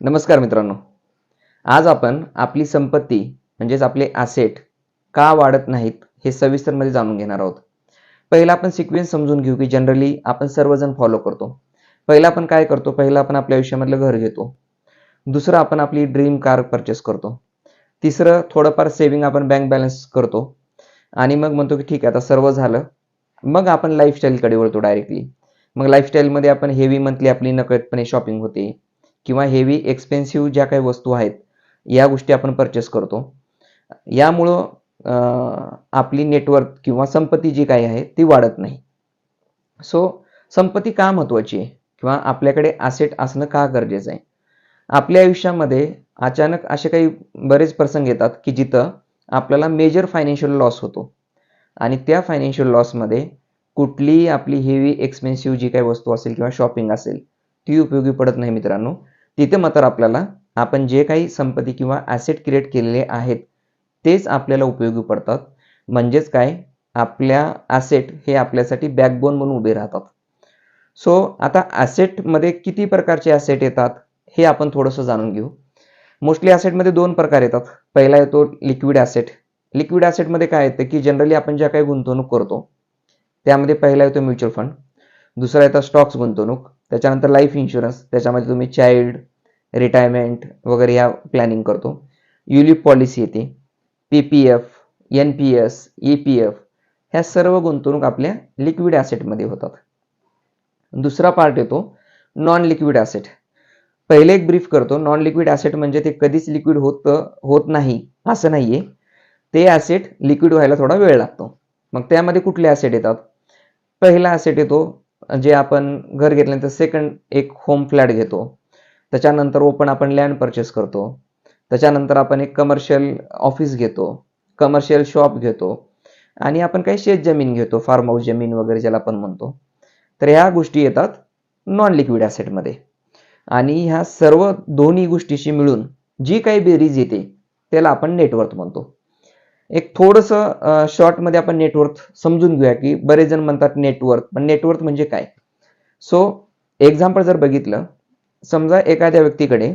नमस्कार मित्रांनो. आज आपण आपली संपत्ती म्हणजेच आपले असेट का वाढत नाहीत हे सविस्तरमध्ये जाणून घेणार आहोत. पहिला आपण सिक्वेन्स समजून घेऊ की जनरली आपण सर्वजण फॉलो करतो. पहिला आपण काय करतो? पहिला आपण आपल्या आयुष्यामधलं घर घेतो. दुसरं आपण आपली ड्रीम कार परचेस करतो. तिसरं थोडंफार सेव्हिंग आपण बँक बॅलन्स करतो. आणि मग म्हणतो की ठीक आहे आता सर्व झालं. मग आपण लाईफस्टाईलकडे वळतो डायरेक्टली मग लाईफस्टाईलमध्ये आपण हेवी मंथली आपली नकळतपणे शॉपिंग होते. किंवा हेवी एक्सपेन्सिव्ह ज्या काही वस्तू आहेत या गोष्टी आपण परचेस करतो. यामुळं आपली नेटवर्क किंवा संपत्ती जी काही आहे ती वाढत नाही. सो संपत्ती का महत्वाची आहे? किंवा आपल्याकडे असेट असणं का गरजेचं आहे? आपल्या आयुष्यामध्ये अचानक असे काही बरेच प्रसंग येतात की जिथं आपल्याला मेजर फायनान्शियल लॉस होतो. आणि त्या फायनान्शियल लॉसमध्ये कुठलीही आपली हेवी एक्सपेन्सिव्ह जी काही वस्तू असेल किंवा शॉपिंग असेल ती उपयोगी पडत नाही मित्रांनो. तिथे मात्र आपल्याला आपण जे काही संपत्ती किंवा ॲसेट क्रिएट केलेले आहेत तेच आपल्याला उपयोगी पडतात. म्हणजेच काय? आपल्या ॲसेट हे आपल्यासाठी बॅकबोन म्हणून उभे राहतात. सो आता ॲसेटमध्ये किती प्रकारचे ॲसेट येतात हे आपण थोडंसं जाणून घेऊ. मोस्टली ॲसेटमध्ये दोन प्रकार येतात. पहिला येतो लिक्विड ॲसेट लिक्विड ॲसेटमध्ये काय येतं की जनरली आपण ज्या काही गुंतवणूक करतो त्यामध्ये पहिला येतो म्युच्युअल फंड दुसरा येतं स्टॉक्स गुंतवणूक. त्याच्यानंतर लाईफ इन्शुरन्स त्याच्यामध्ये तुम्ही चाइल्ड रिटायरमेंट वगैरे या प्लॅनिंग करतो. युलिप पॉलिसी येते. P P F N P S E P F ह्या सर्व गुंतवणूक आपल्या लिक्विड ॲसेटमध्ये होतात. दुसरा पार्ट येतो नॉन लिक्विड ॲसेट पहिले एक ब्रीफ करतो. नॉन लिक्विड ॲसेट म्हणजे ते कधीच लिक्विड होत होत नाही असं नाही आहे ते ॲसेट लिक्विड व्हायला थोडा वेळ लागतो. मग त्यामध्ये कुठले ॲसेट येतात? पहिला ॲसेट येतो जे आपण घर घेतल्यानंतर सेकंड एक होम फ्लॅट घेतो. त्याच्यानंतर ओपन आपण लँड परचेस करतो. त्याच्यानंतर आपण एक कमर्शियल ऑफिस घेतो. कमर्शियल शॉप घेतो. आणि आपण काही शेत जमीन घेतो. फार्म हाऊस जमीन वगैरे ज्याला आपण म्हणतो. तर ह्या गोष्टी येतात नॉन लिक्विड ॲसेटमध्ये आणि ह्या सर्व दोन्ही गोष्टीशी मिळून जी काही बेरीज येते त्याला आपण नेटवर्थ म्हणतो. एक थोडंसं शॉर्टमध्ये आपण नेटवर्थ समजून घेऊया की बरेच जण म्हणतात नेटवर्थ पण नेटवर्थ म्हणजे काय? सो एक्झाम्पल जर बघितलं समजा एखाद्या व्यक्तीकडे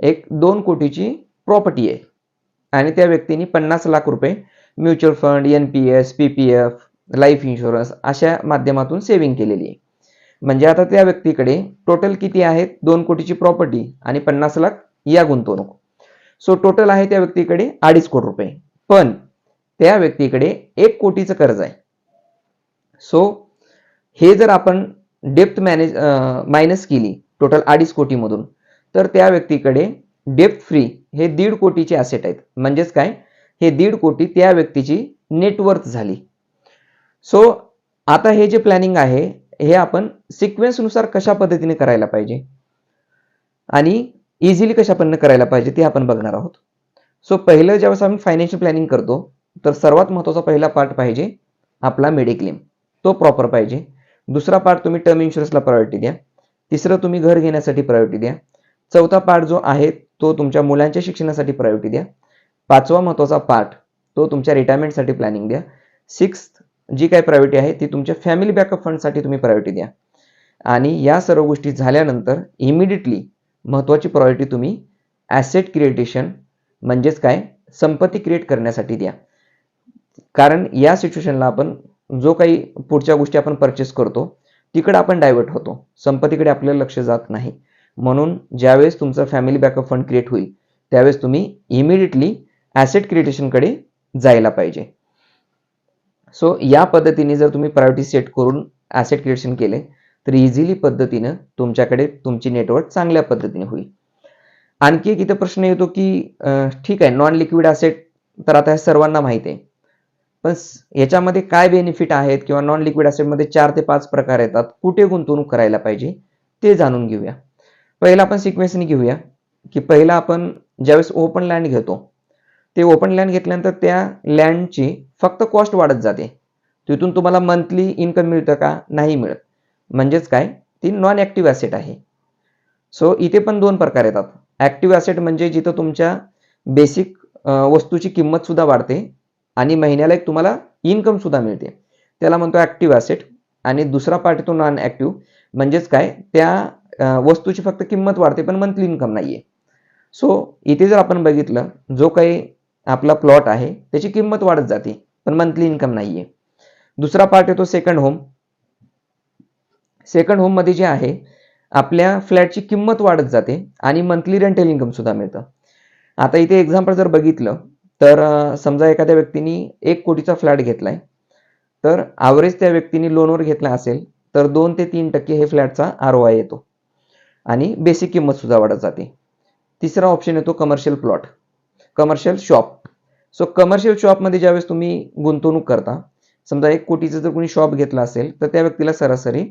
एक दोन कोटीची प्रॉपर्टी आहे आणि त्या व्यक्तीने पन्नास लाख रुपये mutual fund N P S P P F life insurance अशा माध्यमातून सेव्हिंग केलेली आहे. म्हणजे आता त्या व्यक्तीकडे टोटल किती आहेत? दोन कोटीची प्रॉपर्टी आणि पन्नास लाख या गुंतवणूक. सो टोटल आहे त्या व्यक्तीकडे अडीच कोटी रुपये. पण त्या व्यक्तीकडे एक कोटीचं कर्ज आहे. सो हे जर आपण डेप्थ मॅनेज मायनस केली टोटल अडीच कोटीमधून तर त्या व्यक्तीकडे डेप्थ फ्री हे दीड कोटीचे ॲसेट आहेत. म्हणजेच काय? हे दीड कोटी त्या व्यक्तीची नेटवर्थ झाली. सो आता हे जे प्लॅनिंग आहे हे आपण सिक्वेन्सनुसार कशा पद्धतीने करायला पाहिजे? आणि इझिली कशा पण करायला पाहिजे ते आपण बघणार आहोत. सो पहिलं ज्यावेळेस आम्ही फायनान्शियल प्लॅनिंग करतो तर सर्वात महत्त्वाचा पहिला पार्ट पाहिजे आपला मेडिक्लेम तो प्रॉपर पाहिजे. दुसरा पार्ट तुम्ही टर्म इन्शुरन्सला प्रायोरिटी द्या. तिसरं तुम्ही घर घेण्यासाठी प्रायोरिटी द्या. चौथा पार्ट जो आहे तो तुमच्या मुलांच्या शिक्षणासाठी प्रायोरिटी द्या. पाचवा महत्त्वाचा पार्ट तो तुमच्या रिटायरमेंटसाठी प्लॅनिंग द्या. सिक्स जी काही प्रायोरिटी आहे ती तुमच्या फॅमिली बॅकअप फंडसाठी तुम्ही प्रायोरिटी द्या. आणि या सर्व गोष्टी झाल्यानंतर इमिडिएटली महत्त्वाची प्रायोरिटी तुम्ही ॲसेट क्रिएटेशन म्हणजेच काय? संपत्ती क्रिएट करण्यासाठी द्या. कारण या सिच्युएशनला आपण जो काही पुढच्या गोष्टी आपण परचेस करतो तिकडे आपण डायव्हर्ट होतो. संपत्तीकडे आपलं लक्ष जात नाही. म्हणून ज्यावेळेस तुमचं फॅमिली बॅकअप फंड क्रिएट होईल त्यावेळेस तुम्ही इमिडिएटली ॲसेट क्रिएटेशनकडे जायला पाहिजे. सो या पद्धतीने जर तुम्ही प्रायोरिटी सेट करून ॲसेट क्रिएशन केले तर इझिली पद्धतीनं तुमच्याकडे तुमची नेटवर्क चांगल्या पद्धतीने होईल. आणखी एक इथं प्रश्न येतो की ठीक आहे नॉन लिक्विड ॲसेट तर आता हे सर्वांना माहीत आहे. पण याच्यामध्ये काय बेनिफिट आहेत किंवा नॉन लिक्विड असेटमध्ये चार ते पाच प्रकार येतात कुठे गुंतवणूक करायला पाहिजे ते जाणून घेऊया. पहिला आपण सिक्वेन्सने घेऊया की पहिला आपण ज्यावेळेस ओपन लँड घेतो ते ओपन लँड घेतल्यानंतर त्या लँडची फक्त कॉस्ट वाढत जाते. तिथून तुम्हाला मंथली इन्कम मिळतं का? नाही मिळत. म्हणजेच काय? ती नॉन ॲक्टिव्ह ॲसेट आहे. सो इथे पण दोन प्रकार येतात. ॲक्टिव्ह ॲसेट म्हणजे जिथं तुमच्या बेसिक वस्तूची किंमत सुद्धा वाढते. आणि महिन्याला एक तुम्हाला इन्कम सुद्धा मिळते. त्याला म्हणतो ऍक्टिव्ह ॲसेट आणि दुसरा पार्ट येतो नॉन ऍक्टिव्ह म्हणजेच काय? त्या वस्तूची फक्त किंमत वाढते पण मंथली इन्कम नाहीये. सो इथे जर आपण बघितलं जो काही आपला प्लॉट आहे त्याची किंमत वाढत जाते पण मंथली इन्कम नाहीये. दुसरा पार्ट येतो सेकंड होम सेकंड होममध्ये जे आहे आपल्या फ्लॅटची किंमत वाढत जाते आणि मंथली रेंटल इन्कम सुद्धा मिळतं. आता इथे एक्झाम्पल जर बघितलं तर समजा एखाद्या व्यक्तीने एक कोटीचा फ्लॅट घेतलाय तर ॲव्हरेज त्या व्यक्तीने लोनवर घेतला असेल तर दोन ते तीन टक्के हे फ्लॅटचा आर ओ आय येतो. आणि बेसिक किंमत सुद्धा वाढत जाते. तिसरा ऑप्शन येतो commercial plot commercial shop so commercial शॉपमध्ये ज्यावेळेस तुम्ही गुंतवणूक करता समजा एक कोटीचं जर कोणी शॉप घेतला असेल तर त्या व्यक्तीला सरासरी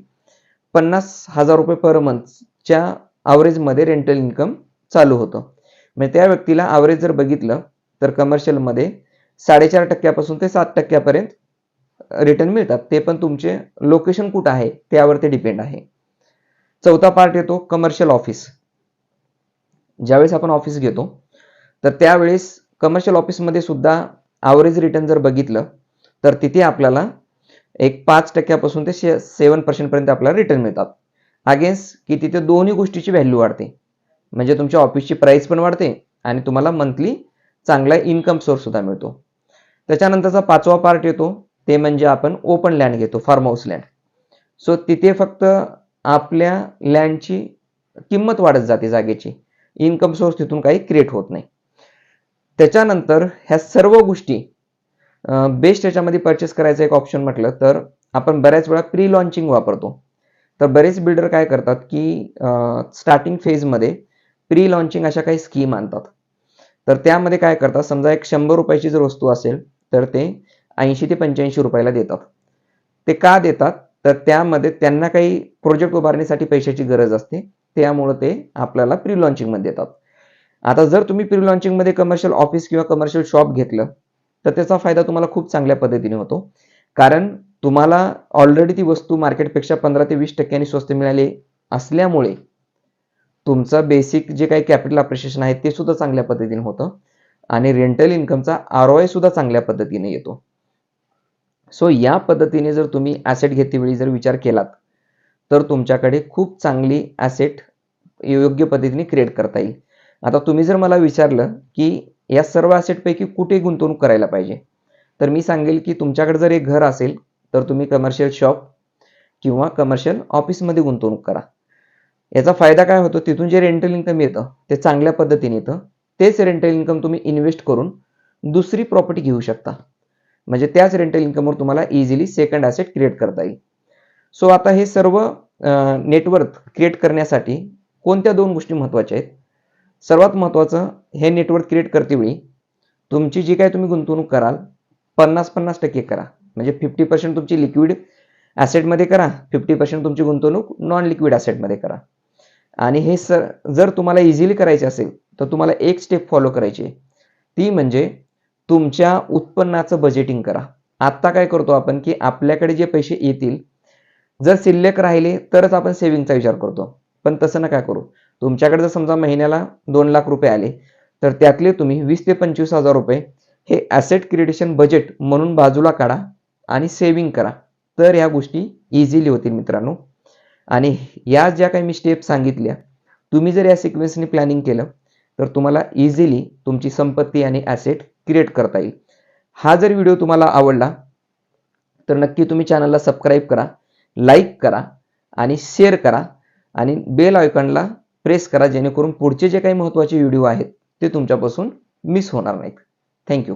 पन्नास हजार रुपये पर मंथच्या ॲव्हरेजमध्ये रेंटल इन्कम चालू होतं. म्हणजे त्या व्यक्तीला ॲव्हरेज जर बघितलं तर कमर्शियलमध्ये साडेचार टक्क्यापासून ते सात टक्क्यापर्यंत रिटर्न मिळतात. ते पण तुमचे लोकेशन कुठं आहे त्यावर ते डिपेंड आहे. चौथा पार्ट येतो कमर्शियल ऑफिस ज्यावेळेस आपण ऑफिस घेतो तर त्यावेळेस कमर्शियल ऑफिसमध्ये सुद्धा ॲव्हरेज रिटर्न जर बघितलं तर तिथे आपल्याला एक पाच टक्क्यापासून ते शे सेवन पर्सेंटपर्यंत आपल्याला रिटर्न मिळतात. अगेन्स्ट की तिथे दोन्ही गोष्टीची व्हॅल्यू वाढते. म्हणजे तुमच्या ऑफिसची प्राईस पण वाढते आणि तुम्हाला मंथली चांगला इन्कम सोर्स सुद्धा मिळतो. त्याच्यानंतरचा पाचवा पार्ट येतो ते म्हणजे आपण ओपन लँड घेतो फार्म हाऊस लँड सो तिथे फक्त आपल्या लँडची किंमत वाढत जाते जागेची. इन्कम सोर्स तिथून काही क्रिएट होत नाही. त्याच्यानंतर ह्या सर्व गोष्टी बेस्ट याच्यामध्ये परचेस करायचं एक ऑप्शन म्हटलं तर आपण बऱ्याच वेळा प्री लॉन्चिंग वापरतो. तर बरेच बिल्डर काय करतात की स्टार्टिंग फेजमध्ये प्री लॉन्चिंग अशा काही स्कीम आणतात. तर त्यामध्ये काय करतात? समजा एक शंभर रुपयाची जर वस्तू असेल तर ते ऐंशी ते पंच्याऐंशी रुपयाला देतात. ते का देतात? तर त्यामध्ये त्यांना काही प्रोजेक्ट उभारण्यासाठी पैशाची गरज असते. त्यामुळं ते आपल्याला प्री लॉन्चिंगमध्ये देतात. आता जर तुम्ही प्री लॉन्चिंगमध्ये कमर्शियल ऑफिस किंवा कमर्शियल शॉप घेतलं तर त्याचा फायदा तुम्हाला खूप चांगल्या पद्धतीने होतो. कारण तुम्हाला ऑलरेडी ती वस्तू मार्केटपेक्षा पंधरा ते वीस टक्क्यांनी स्वस्त मिळाली असल्यामुळे तुमचं बेसिक जे काही कॅपिटल अप्रिशिएशन आहे ते सुद्धा चांगल्या पद्धतीने होतं. आणि रेंटल इन्कमचा आर ओ आय सुद्धा चांगल्या पद्धतीने येतो. सो या पद्धतीने जर तुम्ही ॲसेट घेतेवेळी जर विचार केलात तर तुमच्याकडे खूप चांगली ॲसेट योग्य पद्धतीने क्रिएट करता येईल. आता तुम्ही जर मला विचारलं की या सर्व ॲसेटपैकी कुठे गुंतवणूक करायला पाहिजे? तर मी सांगेल की तुमच्याकडे जर एक घर असेल तर तुम्ही कमर्शियल शॉप किंवा कमर्शियल ऑफिसमध्ये गुंतवणूक करा. याचा फायदा काय होतो? तिथून जे रेंटल इन्कम येतं ते चांगल्या पद्धतीने येतं. तेच रेंटल इन्कम तुम्ही इन्व्हेस्ट करून दुसरी प्रॉपर्टी घेऊ शकता. म्हणजे त्याच रेंटल इन्कमवर तुम्हाला इझिली सेकंड ॲसेट क्रिएट करता येईल. सो आता हे सर्व नेटवर्क क्रिएट करण्यासाठी कोणत्या दोन गोष्टी महत्त्वाच्या आहेत? सर्वात महत्त्वाचं हे नेटवर्क क्रिएट करतेवेळी तुमची जी काय तुम्ही गुंतवणूक कराल पन्नास पन्नास टक्के करा. म्हणजे फिफ्टी पर्सेंट तुमची लिक्विड ॲसेटमध्ये करा फिफ्टी पर्सेंट तुमची गुंतवणूक नॉन लिक्विड ॲसेटमध्ये करा. आणि हे सर जर तुम्हाला इझिली करायचे असेल तर तुम्हाला एक स्टेप फॉलो करायची ती म्हणजे तुमच्या उत्पन्नाचं बजेटिंग करा. आत्ता काय करतो आपण की आपल्याकडे जे पैसे येतील जर शिल्लक राहिले तरच आपण सेव्हिंगचा विचार करतो. पण तसं नका करू. तुमच्याकडे जर समजा महिन्याला दोन लाख रुपये आले तर त्यातले तुम्ही वीस ते पंचवीस हजार रुपये हे ॲसेट क्रिएटेशन बजेट म्हणून बाजूला काढा आणि सेव्हिंग करा. तर ह्या गोष्टी इझिली होतील मित्रांनो. आणि या ज्या काही मी स्टेप सांगितल्या तुम्ही जर या सिक्वेन्सने प्लॅनिंग केलं तर तुम्हाला इझिली तुमची संपत्ती आणि ॲसेट क्रिएट करता येईल. हा जर व्हिडिओ तुम्हाला आवडला तर नक्की तुम्ही चॅनलला सबस्क्राईब करा लाईक करा आणि शेअर करा आणि बेल आयकॉनला प्रेस करा जेणेकरून पुढचे जे काही महत्त्वाचे व्हिडिओ आहेत ते तुमच्यापासून मिस होणार नाहीत. थँक्यू